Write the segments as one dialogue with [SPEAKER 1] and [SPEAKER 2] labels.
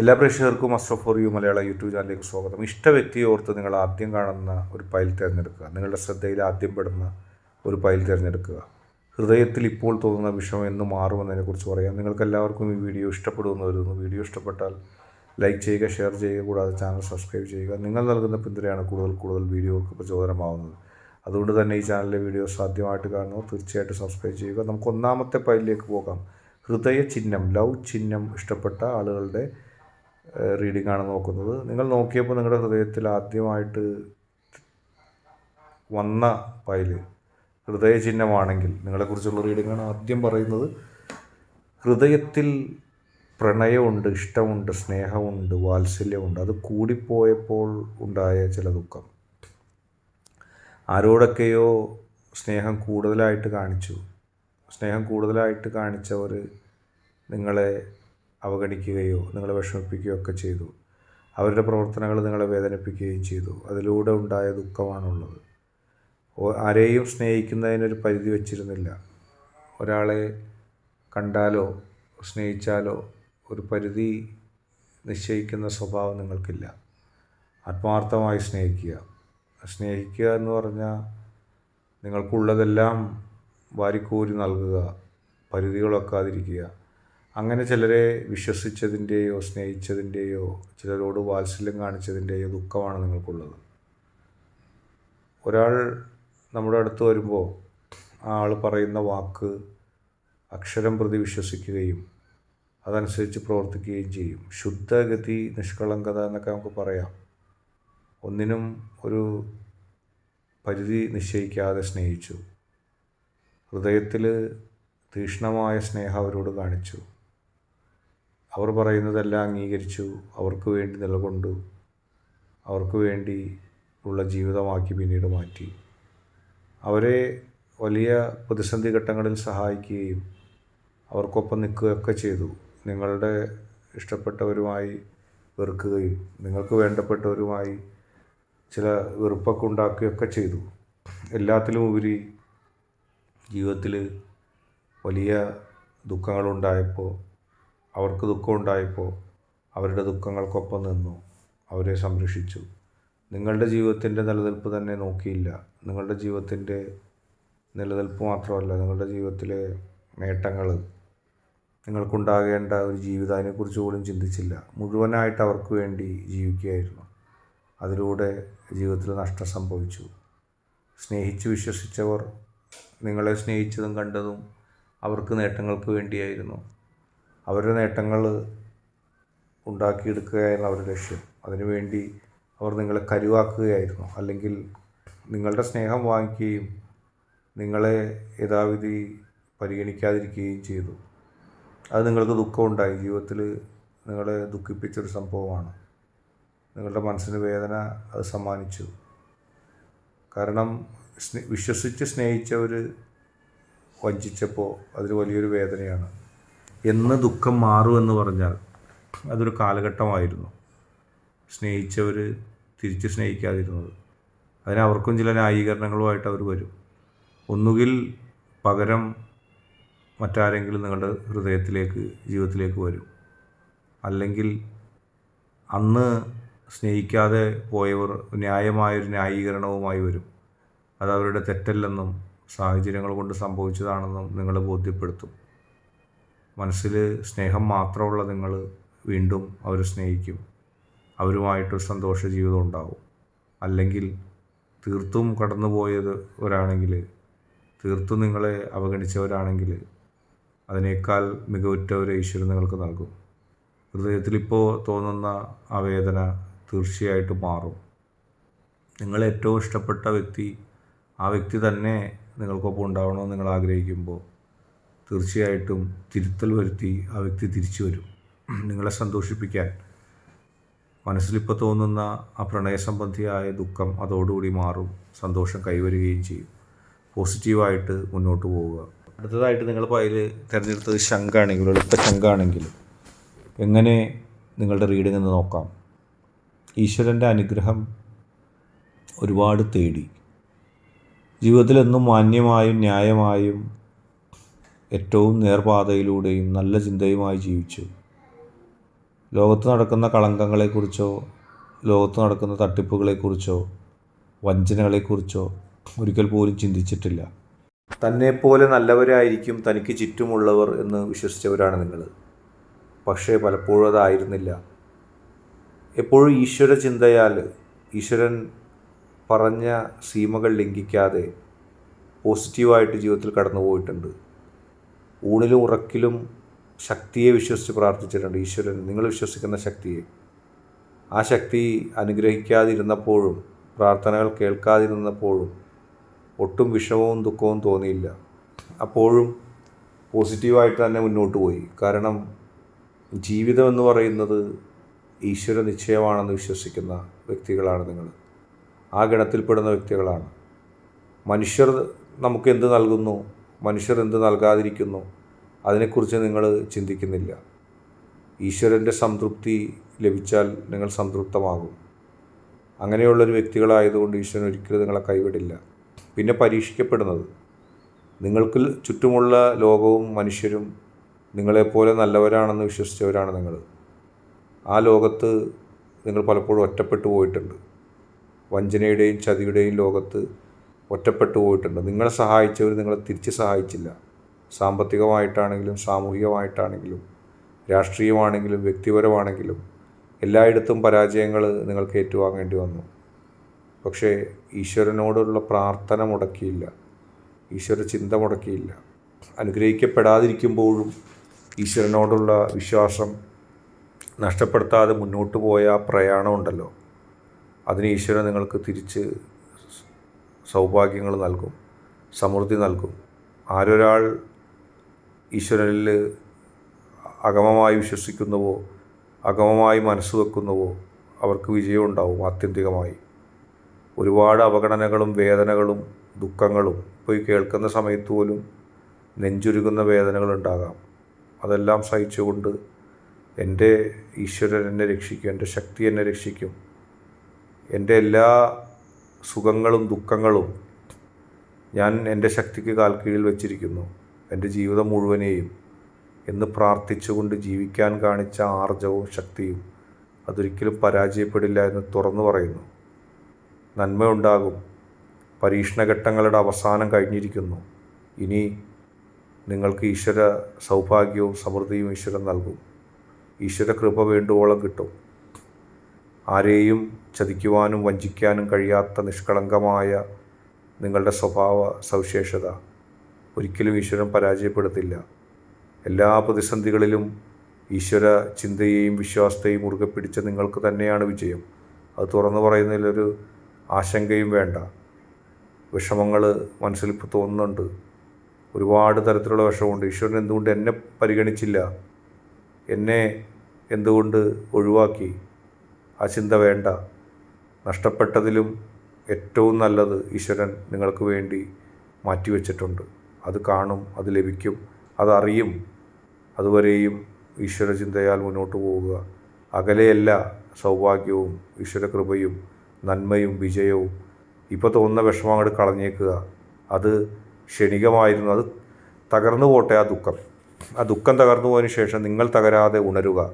[SPEAKER 1] എല്ലാ പ്രേക്ഷകർക്കും Astro for you Malayala YouTube ചാനലിലേക്ക് സ്വാഗതം. ഇഷ്ട വ്യക്തിയെ ഓർത്ത് നിങ്ങൾ ആദ്യം കാണുന്ന ഒരു ഫയൽ തിരഞ്ഞെടുക്കുക. നിങ്ങളുടെ ശ്രദ്ധയിൽ ആദ്യം പെടുന്ന ഒരു ഫയൽ തിരഞ്ഞെടുക്കുക. ഹൃദയത്തിൽ ഇപ്പോൾ തോന്നുന്ന വിഷമം എന്ന് മാറുമെന്നതിനെക്കുറിച്ച് പറയാം. നിങ്ങൾക്ക് എല്ലാവർക്കും ഈ വീഡിയോ ഇഷ്ടപ്പെടുമെന്ന് വരുന്നു വീഡിയോ ഇഷ്ടപ്പെട്ടാൽ ലൈക്ക് ചെയ്യുക ഷെയർ ചെയ്യുക കൂടാതെ ചാനൽ സബ്സ്ക്രൈബ് ചെയ്യുക. നിങ്ങൾ നൽകുന്ന പിന്തുണയാണ് കൂടുതൽ കൂടുതൽ വീഡിയോകൾക്ക് പ്രചോദനമാവുന്നത്. അതുകൊണ്ട് തന്നെ ഈ ചാനലിലെ വീഡിയോസ് സാധ്യമായിട്ട് കാണുന്നു. തീർച്ചയായിട്ടും സബ്സ്ക്രൈബ് ചെയ്യുക. നമുക്ക് ഒന്നാമത്തെ ഫയലിലേക്ക് പോകാം. ഹൃദയ ചിഹ്നം ലവ് ചിഹ്നം ഇഷ്ടപ്പെട്ട ആളുകളുടെ റീഡിംഗ് ആണ് നോക്കുന്നത്. നിങ്ങൾ നോക്കിയപ്പോൾ നിങ്ങളുടെ ഹൃദയത്തിൽ ആദ്യമായിട്ട് വന്ന ഫയൽ ഹൃദയ ചിഹ്നമാണെങ്കിൽ നിങ്ങളെക്കുറിച്ചുള്ള റീഡിംഗ് ആണ് ആദ്യം പറയുന്നത്. ഹൃദയത്തിൽ പ്രണയമുണ്ട് ഇഷ്ടമുണ്ട് സ്നേഹമുണ്ട് വാത്സല്യമുണ്ട് അത് കൂടിപ്പോയപ്പോൾ ഉണ്ടായ ചില ദുഃഖം. ആരോടൊക്കെയോ സ്നേഹം കൂടുതലായിട്ട് കാണിച്ചു. സ്നേഹം കൂടുതലായിട്ട് കാണിച്ചവർ നിങ്ങളെ അവഗണിക്കുകയോ നിങ്ങളെ വിഷമിപ്പിക്കുകയോ ഒക്കെ ചെയ്തു. അവരുടെ പ്രവർത്തനങ്ങൾ നിങ്ങളെ വേദനിപ്പിക്കുകയും ചെയ്തു. അതിലൂടെ ഉണ്ടായ ദുഃഖമാണുള്ളത്. ആരെയും സ്നേഹിക്കുന്നതിനൊരു പരിധി വച്ചിരുന്നില്ല. ഒരാളെ കണ്ടാലോ സ്നേഹിച്ചാലോ ഒരു പരിധി നിശ്ചയിക്കുന്ന സ്വഭാവം നിങ്ങൾക്കില്ല. ആത്മാർത്ഥമായി സ്നേഹിക്കുക. സ്നേഹിക്കുക എന്ന് പറഞ്ഞാൽ നിങ്ങൾക്കുള്ളതെല്ലാം വാരിക്കോരി നൽകുക പരിധികൾ വെക്കാതിരിക്കുക അങ്ങനെ ചിലരെ വിശ്വസിച്ചതിന്റെയോ സ്നേഹിച്ചതിന്റെയോ ചിലരോട് വാത്സല്യം കാണിച്ചതിന്റെയോ ദുഃഖമാണ് നിങ്ങൾക്കുള്ളത്. ഒരാൾ നമ്മുടെ അടുത്ത് വരുമ്പോൾ ആ ആൾ പറയുന്ന വാക്ക് അക്ഷരം പ്രതി വിശ്വസിക്കുകയും അതനുസരിച്ച് പ്രവർത്തിക്കുകയും ചെയ്യും. ശുദ്ധഗതി നിഷ്കളങ്കത എന്നൊക്കെ നമുക്ക് പറയാം. ഒന്നിനും ഒരു പരിധി നിശ്ചയിക്കാതെ സ്നേഹിച്ചു. ഹൃദയത്തിൽ തീക്ഷ്ണമായ സ്നേഹം അവരോട് കാണിച്ചു. അവർ പറയുന്നതെല്ലാം അംഗീകരിച്ചു. അവർക്ക് വേണ്ടി നിലകൊണ്ടു. അവർക്ക് വേണ്ടി ഉള്ള ജീവിതമാക്കി പിന്നീട് മാറ്റി. അവരെ വലിയ പ്രതിസന്ധി ഘട്ടങ്ങളിൽ സഹായിക്കുകയും അവർക്കൊപ്പം നിൽക്കുകയൊക്കെ ചെയ്തു. നിങ്ങളുടെ ഇഷ്ടപ്പെട്ടവരുമായി വെറുക്കുകയും നിങ്ങൾക്ക് വേണ്ടപ്പെട്ടവരുമായി ചില വെറുപ്പൊക്കെ ഉണ്ടാക്കുകയൊക്കെ ചെയ്തു. എല്ലാത്തിലും ഉപരി ജീവിതത്തിൽ വലിയ ദുഃഖങ്ങളുണ്ടായപ്പോൾ അവർക്ക് ദുഃഖമുണ്ടായപ്പോൾ അവരുടെ ദുഃഖങ്ങൾക്കൊപ്പം നിന്നു. അവരെ സംരക്ഷിച്ചു. നിങ്ങളുടെ ജീവിതത്തിന്റെ നിലനിൽപ്പ് തന്നെ നോക്കിയില്ല. നിങ്ങളുടെ ജീവിതത്തിന്റെ നിലനിൽപ്പ് മാത്രമല്ല നിങ്ങളുടെ ജീവിതത്തിലെ നേട്ടങ്ങൾ നിങ്ങൾക്കുണ്ടാകേണ്ട ഒരു ജീവിതം അതിനെക്കുറിച്ച് പോലും ചിന്തിച്ചില്ല. മുഴുവനായിട്ട് അവർക്ക് വേണ്ടി ജീവിക്കുകയായിരുന്നു. അതിലൂടെ ജീവിതത്തിൽ നഷ്ടം സംഭവിച്ചു. സ്നേഹിച്ച് വിശ്വസിച്ചവർ നിങ്ങളെ സ്നേഹിച്ചതും കണ്ടതും അവർക്ക് നേട്ടങ്ങൾക്ക് വേണ്ടിയായിരുന്നു. അവരുടെ നേട്ടങ്ങൾ ഉണ്ടാക്കിയെടുക്കുക എന്ന അവരുടെ ലക്ഷ്യം. അതിനുവേണ്ടി അവർ നിങ്ങളെ കരുവാക്കുകയായിരുന്നു. അല്ലെങ്കിൽ നിങ്ങളുടെ സ്നേഹം വാങ്ങിക്കുകയും നിങ്ങളെ യഥാവിധി പരിഗണിക്കാതിരിക്കുകയും ചെയ്തു. അത് നിങ്ങൾക്ക് ദുഃഖമുണ്ടായി. ജീവിതത്തിൽ നിങ്ങളെ ദുഃഖിപ്പിച്ചൊരു സംഭവമാണ്. നിങ്ങളുടെ മനസ്സിന് വേദന അത് സമ്മാനിച്ചു. കാരണം വിശ്വസിച്ച് സ്നേഹിച്ചവർ വഞ്ചിച്ചപ്പോൾ അതൊരു വലിയൊരു വേദനയാണ്. എന്ന് ദുഃഖം മാറുമെന്ന് പറഞ്ഞാൽ അതൊരു കാലഘട്ടമായിരുന്നു. സ്നേഹിച്ചവർ തിരിച്ച് സ്നേഹിക്കാതിരുന്നത്. അതിന് അവർക്കും ചില ന്യായീകരണങ്ങളുമായിട്ട് അവർ വരും. ഒന്നുകിൽ പകരം മറ്റാരെങ്കിലും നിങ്ങളുടെ ഹൃദയത്തിലേക്ക് ജീവിതത്തിലേക്ക് വരും. അല്ലെങ്കിൽ അന്ന് സ്നേഹിക്കാതെ പോയവർ ന്യായമായൊരു ന്യായീകരണവുമായി വരും. അത് അവരുടെ തെറ്റല്ലെന്നും സാഹചര്യങ്ങൾ കൊണ്ട് സംഭവിച്ചതാണെന്നും നിങ്ങളെ ബോധ്യപ്പെടുത്തും. മനസ്സിൽ സ്നേഹം മാത്രമുള്ള നിങ്ങൾ വീണ്ടും അവർ സ്നേഹിക്കും. അവരുമായിട്ട് സന്തോഷ ജീവിതം ഉണ്ടാവും. അല്ലെങ്കിൽ തീർത്തും കടന്നുപോയത് ഒരാണെങ്കിൽ തീർത്തും നിങ്ങളെ അവഗണിച്ചവരാണെങ്കിൽ അതിനേക്കാൾ മികവുറ്റ ഒരു ഈശ്വരൻ നിങ്ങൾക്ക് നൽകും. ഹൃദയത്തിലിപ്പോൾ തോന്നുന്ന ആ വേദന തീർച്ചയായിട്ടും മാറും. നിങ്ങൾ ഏറ്റവും ഇഷ്ടപ്പെട്ട വ്യക്തി ആ വ്യക്തി തന്നെ നിങ്ങൾക്കൊപ്പം ഉണ്ടാവണമെന്ന് നിങ്ങൾ ആഗ്രഹിക്കുമ്പോൾ തീർച്ചയായിട്ടും തിരുത്തൽ വരുത്തി ആ വ്യക്തി തിരിച്ചു വരും. നിങ്ങളെ സന്തോഷിപ്പിക്കാൻ. മനസ്സിലിപ്പോൾ തോന്നുന്ന ആ പ്രണയസംബന്ധിയായ ദുഃഖം അതോടുകൂടി മാറും. സന്തോഷം കൈവരുകയും ചെയ്യും. പോസിറ്റീവായിട്ട് മുന്നോട്ട് പോവുക. അടുത്തതായിട്ട് നിങ്ങൾ അതിൽ തിരഞ്ഞെടുത്തത് ശങ്കാണെങ്കിൽ എളുപ്പ ശങ്കാണെങ്കിൽ എങ്ങനെ നിങ്ങളുടെ റീഡിംഗ് എന്ന് നോക്കാം. ഈശ്വരന്റെ അനുഗ്രഹം ഒരുപാട് തേടി. ജീവിതത്തിലെന്നും മാന്യമായും ന്യായമായും ഏറ്റവും നേർപാതയിലൂടെയും നല്ല ചിന്തയുമായി ജീവിച്ചു. ലോകത്ത് നടക്കുന്ന കളങ്കങ്ങളെക്കുറിച്ചോ ലോകത്ത് നടക്കുന്ന തട്ടിപ്പുകളെക്കുറിച്ചോ വഞ്ചനകളെക്കുറിച്ചോ ഒരിക്കൽ പോലും ചിന്തിച്ചിട്ടില്ല. തന്നെപ്പോലെ നല്ലവരായിരിക്കും തനിക്ക് ചുറ്റുമുള്ളവർ എന്ന് വിശ്വസിച്ചവരാണ് നിങ്ങൾ. പക്ഷേ പലപ്പോഴും അതായിരുന്നില്ല. എപ്പോഴും ഈശ്വര ചിന്തയാൽ ഈശ്വരൻ പറഞ്ഞ സീമകൾ ലംഘിക്കാതെ പോസിറ്റീവായിട്ട് ജീവിതത്തിൽ കടന്നു പോയിട്ടുണ്ട് ഊണിലും ഉറക്കിലും ശക്തിയെ വിശ്വസിച്ച് പ്രാർത്ഥിച്ചിട്ടുണ്ട്. ഈശ്വരൻ നിങ്ങൾ വിശ്വസിക്കുന്ന ശക്തിയെ. ആ ശക്തി അനുഗ്രഹിക്കാതിരുന്നപ്പോഴും പ്രാർത്ഥനകൾ കേൾക്കാതിരുന്നപ്പോഴും ഒട്ടും വിഷമവും ദുഃഖവും തോന്നിയില്ല. അപ്പോഴും പോസിറ്റീവായിട്ട് തന്നെ മുന്നോട്ട് പോയി. കാരണം ജീവിതം എന്ന് പറയുന്നത് ഈശ്വര നിശ്ചയമാണെന്ന് വിശ്വസിക്കുന്ന വ്യക്തികളാണ് നിങ്ങൾ. ആ ഗണത്തിൽപ്പെടുന്ന വ്യക്തികളാണ്. മനുഷ്യർ നമുക്ക് എന്ത് നൽകുന്നു? മനുഷ്യർ എന്ത് നൽകാതിരിക്കുന്നു? അതിനെക്കുറിച്ച് നിങ്ങൾ ചിന്തിക്കുന്നില്ല. ഈശ്വരന്റെ സംതൃപ്തി ലഭിച്ചാൽ നിങ്ങൾ സംതൃപ്തമാകും. അങ്ങനെയുള്ളൊരു വ്യക്തികളായതുകൊണ്ട് ഈശ്വരൻ ഒരിക്കലും നിങ്ങളെ കൈവിടില്ല. പിന്നെ പരീക്ഷിക്കപ്പെടുന്നത്. നിങ്ങൾക്ക് ചുറ്റുമുള്ള ലോകവും മനുഷ്യരും നിങ്ങളെപ്പോലെ നല്ലവരാണെന്ന് വിശ്വസിച്ചവരാണ് നിങ്ങൾ. ആ ലോകത്ത് നിങ്ങൾ പലപ്പോഴും ഒറ്റപ്പെട്ടു പോയിട്ടുണ്ട്. വഞ്ചനയുടെയും ചതിയുടെയും ലോകത്ത് ഒറ്റപ്പെട്ടു പോയിട്ടുണ്ട്. നിങ്ങളെ സഹായിച്ചവർ നിങ്ങളെ തിരിച്ച് സഹായിച്ചില്ല. സാമ്പത്തികമായിട്ടാണെങ്കിലും സാമൂഹികമായിട്ടാണെങ്കിലും രാഷ്ട്രീയമാണെങ്കിലും വ്യക്തിപരമാണെങ്കിലും എല്ലായിടത്തും പരാജയങ്ങൾ നിങ്ങൾക്ക് ഏറ്റുവാങ്ങേണ്ടി വന്നു. പക്ഷേ ഈശ്വരനോടുള്ള പ്രാർത്ഥന മുടക്കിയില്ല. ഈശ്വര ചിന്ത മുടക്കിയില്ല. അനുഗ്രഹിക്കപ്പെടാതിരിക്കുമ്പോഴും ഈശ്വരനോടുള്ള വിശ്വാസം നഷ്ടപ്പെടുത്താതെ മുന്നോട്ട് പോയ ആ പ്രയാണം ഉണ്ടല്ലോ അതിന് ഈശ്വരൻ നിങ്ങൾക്ക് തിരിച്ച് സൗഭാഗ്യങ്ങൾ നൽകും സമൃദ്ധി നൽകും. ആരൊരാൾ ഈശ്വരനിൽ അഗമമായി വിശ്വസിക്കുന്നുവോ അഗമമായി മനസ്സ് വെക്കുന്നുവോ അവർക്ക് വിജയം ഉണ്ടാവും ആത്യന്തികമായി. ഒരുപാട് അവഗണനകളും വേദനകളും ദുഃഖങ്ങളും പോയി കേൾക്കുന്ന സമയത്ത് പോലും നെഞ്ചുരുകുന്ന വേദനകളുണ്ടാകാം അതെല്ലാം സഹിച്ചുകൊണ്ട് എന്റെ ഈശ്വരൻ എന്നെ രക്ഷിക്കും എന്റെ ശക്തി എന്നെ രക്ഷിക്കും. എന്റെ എല്ലാ സുഖങ്ങളും ദുഃഖങ്ങളും ഞാൻ എന്റെ ശക്തിക്ക് കാൽ കീഴിൽ വച്ചിരിക്കുന്നു. എന്റെ ജീവിതം മുഴുവനെയും എന്ന് പ്രാർത്ഥിച്ചുകൊണ്ട് ജീവിക്കാൻ കാണിച്ച ആർജവും ശക്തിയും അതൊരിക്കലും പരാജയപ്പെടില്ല എന്ന് തുറന്നു പറയുന്നു. നന്മയുണ്ടാകും. പരീക്ഷണഘട്ടങ്ങളുടെ അവസാനം കഴിഞ്ഞിരിക്കുന്നു. ഇനി നിങ്ങൾക്ക് ഈശ്വര സൗഭാഗ്യവും സമൃദ്ധിയും ഈശ്വരൻ നൽകും. ഈശ്വര കൃപ വേണ്ടുവോളം കിട്ടും. ആരെയും ചതിക്കുവാനും വഞ്ചിക്കാനും കഴിയാത്ത നിഷ്കളങ്കമായ നിങ്ങളുടെ സ്വഭാവ സവിശേഷത ഒരിക്കലും ഈശ്വരൻ പരാജയപ്പെടുത്തില്ല. എല്ലാ പ്രതിസന്ധികളിലും ഈശ്വര ചിന്തയെയും വിശ്വാസത്തെയും മുറുകെ പിടിച്ച നിങ്ങൾക്ക് തന്നെയാണ് വിജയം. അത് തുറന്നു പറയുന്നതിലൊരു ആശങ്കയും വേണ്ട. വിഷമങ്ങൾ മനസ്സിൽ ഇപ്പോൾ തോന്നുന്നുണ്ട്. ഒരുപാട് തരത്തിലുള്ള വിഷമമുണ്ട്. ഈശ്വരൻ എന്തുകൊണ്ട് എന്നെ പരിഗണിച്ചില്ല? എന്നെ എന്തുകൊണ്ട് ഒഴിവാക്കി? ആ ചിന്ത വേണ്ട. നഷ്ടപ്പെട്ടതിലും ഏറ്റവും നല്ലത് ഈശ്വരൻ നിങ്ങൾക്ക് വേണ്ടി മാറ്റിവെച്ചിട്ടുണ്ട്. അത് കാണും അത് ലഭിക്കും അതറിയും. അതുവരെയും ഈശ്വര ചിന്തയാൽ മുന്നോട്ട് പോവുക. അകലെയല്ല സൗഭാഗ്യവും ഈശ്വരകൃപയും നന്മയും വിജയവും. ഇപ്പോൾ തോന്നുന്ന വിഷമം അങ്ങോട്ട് കളഞ്ഞേക്കുക. അത് ക്ഷണികമായിരുന്നു. അത് തകർന്നു പോട്ടെ ആ ദുഃഖം. ആ ദുഃഖം തകർന്നു പോയതിന് ശേഷം നിങ്ങൾ തകരാതെ ഉണരുക.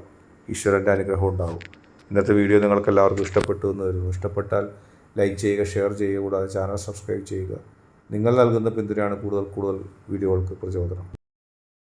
[SPEAKER 1] ഈശ്വരന്റെ അനുഗ്രഹം ഉണ്ടാകും ഇന്നത്തെ വീഡിയോ നിങ്ങൾക്ക് എല്ലാവർക്കും ഇഷ്ടപ്പെട്ടു എന്ന് വരുന്നു ഇഷ്ടപ്പെട്ടാൽ ലൈക്ക് ചെയ്യുക ഷെയർ ചെയ്യുക കൂടാതെ ചാനൽ സബ്സ്ക്രൈബ് ചെയ്യുക. നിങ്ങൾ നൽകുന്ന പിന്തുണയാണ് കൂടുതൽ കൂടുതൽ വീഡിയോകൾക്ക് പ്രചോദനം.